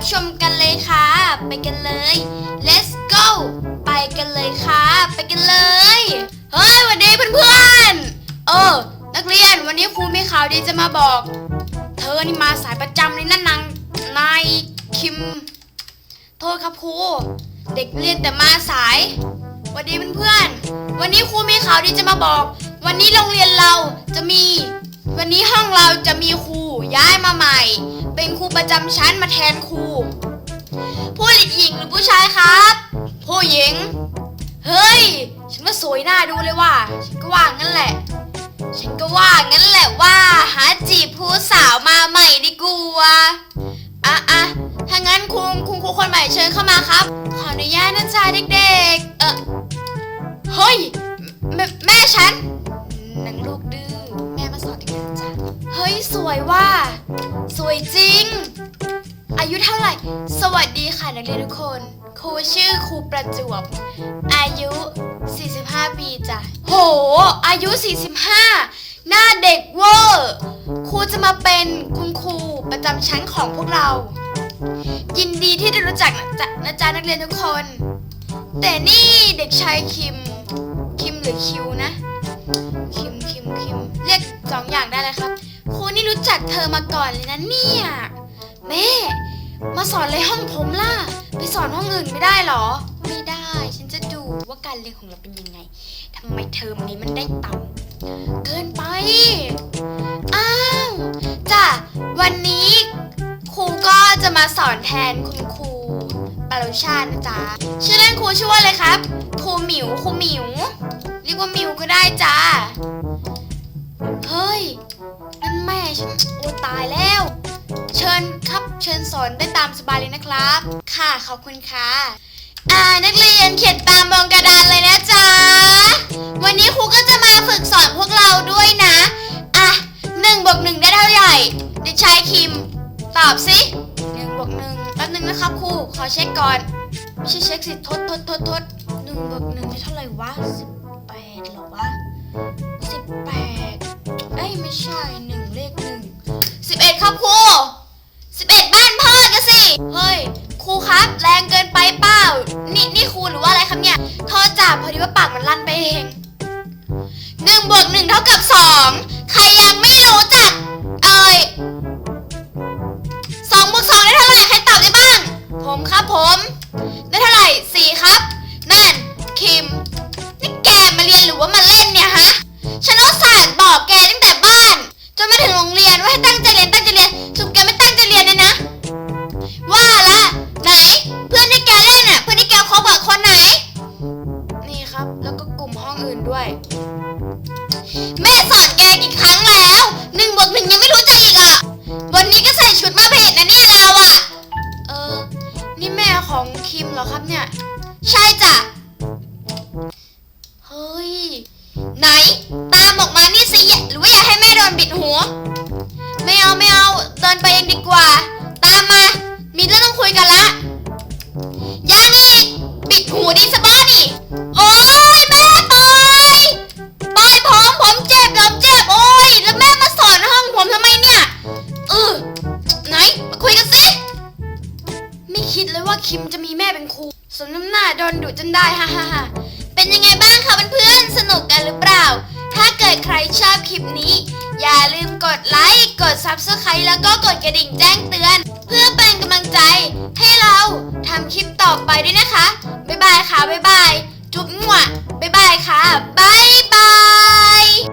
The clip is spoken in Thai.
รับชมกันเลยค่ะ ไปกันเลย let's go ไปกันเลยค่ะ ไปกันเลย เฮ้ยวัสดีเพื่อนๆเออ นักเรียนวันนี้ครูมีข่าวดีจะมาบอก เธอนี่มาสายประจำเลยนั่นนางนายคิม โทษครับครูเด็กเรียนแต่มาสายวัสดีเพื่อนๆวันนี้ครูมีข่าวดีจะมาบอก วันนี้โรงเรียนเราจะมี วันนี้ห้องเราจะมีครูย้ายมาใหม่ เป็นครูประจำชั้นมาแทนครู ผู้หญิงหรือผู้ชายครับ ผู้หญิง เฮ้ย ฉันว่าสวยหน้าดูเลยว่ะฉันก็ว่างั้นแหละ ฉันก็ว่างั้นแหละว่า หาจีบผู้สาวมาใหม่ดีกว่าอะอะถ้างั้นคุณคุณครูคนใหม่เชิญเข้ามาครับ ขออนุญาตนะจ๊ะเด็กๆ เออเฮ้ย แม่แม่ฉันหนังลูกดื้อแม่มาส ยสวยว่า สวยจริง อายุเท่าไหร่ สวัสดีค่ะนักเรียนทุกคน ครูชื่อครูประจวบ อายุ 45 ปีจ้ะ โห อายุ 45 หน้าเด็กเวอร์ ครูจะมาเป็นคุณครูประจำชั้นของพวกเรา ยินดีที่ได้รู้จักนะจ๊ะนะจ๊ะนักเรียนทุกคน แต่นี่เด็กชายคิม คิมหรือคิวนะ คิมคิมคิมเรียกสองอย่างได้เลยครับ ครูนี่รู้จักเธอมาก่อนเลยนะเนี่ยแม่ มาสอนเลยห้องผมล่ะ ไปสอนห้องอื่นไม่ได้เหรอ ไม่ได้ ฉันจะดูว่าการเรียนของเราเป็นยังไงทำไมเทอมนี้มันได้ต่ำเกินไป อ้าวจ้ะวันนี้ครูก็จะมาสอนแทนคุณครูปารุชาตินะจ๊ะชื่อเล่นครูชื่อว่าอะไรครับครูหมิวครูหมิวเรียกว่าหมิวก็ได้จ้าเฮ้ย ฉันโอ้ตายแล้ว เชิญครับเชิญสอนได้ตามสบายเลยนะครับ ค่ะขอบคุณค่ะอ่านักเรียนเขียนตามบนกระดานเลยนะจ๊ะวันนี้ครูก็จะมาฝึกสอนพวกเราด้วยนะอะหนึ่งบวกหนึ่งได้เท่าไหร่เด็กชายคิม ตอบสิหนึ่งบวกหนึ่งแป๊บนึงนะครับครูขอเช็คก่อนไม่ใช่เช็คสิทดทดทดทดหนึ่งบวกหนึ่งได้เท่าไหร่วะสิบแปดหรอวะสิบแปดเอ้ยไม่ใช่หนึ่ง ครับครูสิบเอ็ดบ้านพ่อกันสิ เฮ้ย ครูครับ แรงเกินไปเปล่า นี่นี่ครูหรือว่าอะไรครับเนี่ยโทษจ้าพอดีว่าปากมันลั่นไปเองหนึ่งบวกหนึ่งเท่ากับสองใครยัง อื่นด้วย แม่สอนแกกี่ครั้งแล้วหนึ่งบวกหนึ่งยังไม่รู้จักอีกอะ วันนี้ก็ใส่ชุดมาเพจนะเนี่ยเราอะ เออ นี่แม่ของคิมเหรอครับเนี่ย ใช่จ้ะ เลยว่าคิมจะมีแม่เป็นครูสมน้ำหน้าโดนดุจนได้ฮ่าฮ่าฮ่าเป็นยังไงบ้างคะเพื่อนๆสนุกกันหรือเปล่า ถ้าเกิดใครชอบคลิปนี้ อย่าลืมกดไลค์ กด Subscribe แล้วก็กดกระดิ่งแจ้งเตือน เพื่อเป็นกำลังใจ ให้เราทำคลิปต่อไปด้วยนะคะ บ๊ายบายค่ะ บ๊ายบาย จุ๊บมั่วบ๊ายบายค่ะบาย